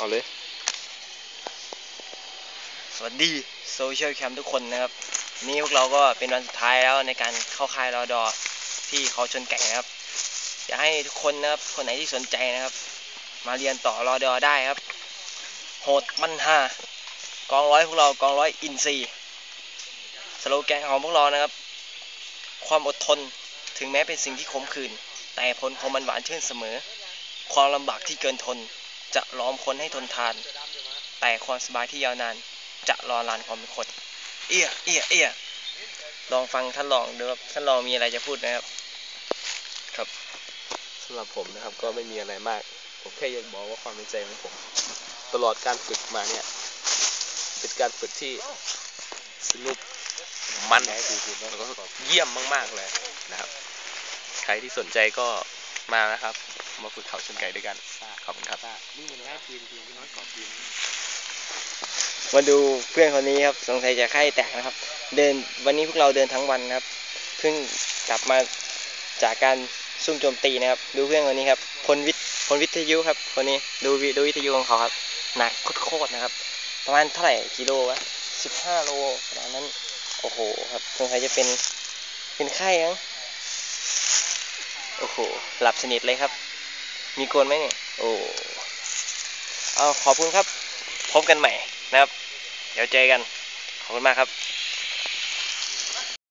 เอาเลย สวัสดีโซเชียลแคมทุกคนนะครับ นี่พวกเราก็เป็นวันสุดท้ายแล้วในการเข้าค่ายรอดอที่เขาชนไก่นะครับ อยากให้ทุกคนนะครับ คนไหนที่สนใจนะครับ มาเรียนต่อรอดอได้ครับ โหดมันห้ากองร้อยพวกเรากองร้อยอินซีสโลแกนของพวกเรานะครับ ความอดทนถึงแม้เป็นสิ่งที่ขมขื่นแต่ผลของมันหวานชื่นเสมอ ความลำบากที่เกินทน จะล้อมคนให้ทนทาน แต่ความสบายที่ยาวนาน จะรอลานความเป็นคน เอียเอียเอียลองฟังท่านลองดูครับท่านลองมีอะไรจะพูดไหมครับสำหรับผมนะครับก็ไม่มีอะไรมาก ผมแค่อยากบอกว่าความในใจของผม ตลอดการฝึกมาเนี่ยเป็นการฝึกที่สนุกมันแล้วก็เยี่ยมมาก ๆเลยนะครับ ใครที่สนใจก็มานะครับ มาฝึกเขาชนไก่ด้วยกัน ขอบคุณครับ นี่มันง่ายปีนปีนพี่น้อยก่อปีนมาดูเพื่อนคนนี้ครับ สงสัยจะไข้แตกนะครับ เดินวันนี้พวกเราเดินทั้งวันนะครับ เพิ่งกลับมาจากการซุ่มโจมตีนะครับ ดูเพื่อนคนนี้ครับ พลวิทย์พลวิทยุครับ คนนี้ ดูวิดูวิทยุของเขาครับ หนักโคตรๆนะครับ ประมาณเท่าไหร่กิโลวะสิบห้าโลประมาณนั้น โอ้โหครับ สงสัยจะเป็น เป็นไข้มั้งโอ้โห หลับสนิทเลยครับ มีโกนไหมเนี่ย โอ้เอาขอบคุณครับ พบกันใหม่นะครับ เดี๋ยวเจอกัน ขอบคุณมากครับ